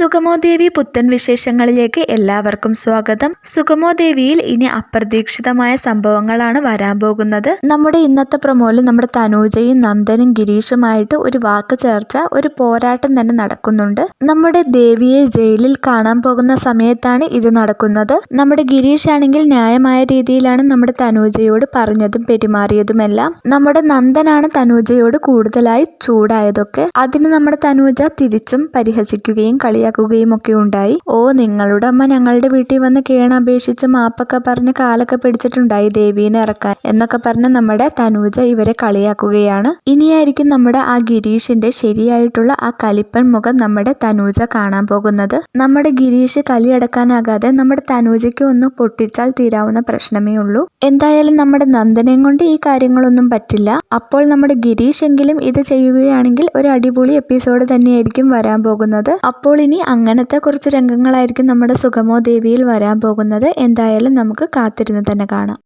സുഗമോദേവി പുത്തൻ വിശേഷങ്ങളിലേക്ക് എല്ലാവർക്കും സ്വാഗതം. സുഗമോദേവിയിൽ ഇനി അപ്രതീക്ഷിതമായ സംഭവങ്ങളാണ് വരാൻ പോകുന്നത്. നമ്മുടെ ഇന്നത്തെ പ്രമോയിൽ നമ്മുടെ തനൂജയും നന്ദനും ഗിരീഷുമായിട്ട് ഒരു വാക്ക് ചേർച്ച ഒരു പോരാട്ടം തന്നെ നടക്കുന്നുണ്ട്. നമ്മുടെ ദേവിയെ ജയിലിൽ കാണാൻ പോകുന്ന സമയത്താണ് ഇത് നടക്കുന്നത്. നമ്മുടെ ഗിരീഷ് ആണെങ്കിൽ ന്യായമായ രീതിയിലാണ് നമ്മുടെ തനൂജയോട് പറഞ്ഞതും പെരുമാറിയതുമെല്ലാം. നമ്മുടെ നന്ദനാണ് തനൂജയോട് കൂടുതലായി ചൂടായതൊക്കെ. അതിന് നമ്മുടെ തനൂജ തിരിച്ചും പരിഹസിക്കുകയും കളിയാക്കുകയും ഒക്കെ ഉണ്ടായി ഓ നിങ്ങളുടെ അമ്മ ഞങ്ങളുടെ വീട്ടിൽ വന്ന് കേണ കേണപേക്ഷിച്ച് മാപ്പൊക്കെ പറഞ്ഞ് കാലൊക്കെ പിടിച്ചിട്ടുണ്ടായി ദേവീനെ ഇറക്കാൻ എന്നൊക്കെ പറഞ്ഞ് നമ്മുടെ തനൂജ ഇവരെ കളിയാക്കുകയാണ്. ഇനിയായിരിക്കും നമ്മുടെ ആ ഗിരീഷിന്റെ ശരിയായിട്ടുള്ള ആ കലിപ്പൻ മുഖം നമ്മുടെ തനൂജ കാണാൻ പോകുന്നത്. നമ്മുടെ ഗിരീഷ് കലിയടക്കാനാകാതെ നമ്മുടെ തനൂജയ്ക്ക് ഒന്ന് പൊട്ടിച്ചാൽ തീരാവുന്ന പ്രശ്നമേ ഉള്ളൂ. എന്തായാലും നമ്മുടെ നന്ദനെ കൊണ്ട് ഈ കാര്യങ്ങളൊന്നും പറ്റില്ല. അപ്പോൾ നമ്മുടെ ഗിരീഷ് എങ്കിലും ഇത് ചെയ്യുകയാണെങ്കിൽ ഒരു അടിപൊളി എപ്പിസോഡ് തന്നെയായിരിക്കും വരാൻ പോകുന്നത്. അപ്പോൾ ഇനി അങ്ങനത്തെ കുറച്ച് രംഗങ്ങളായിരിക്കും നമ്മുടെ സുഗമോ ദേവിയിൽ വരാൻ പോകുന്നത്. എന്തായാലും നമുക്ക് കാത്തിരുന്ന് തന്നെ കാണാം.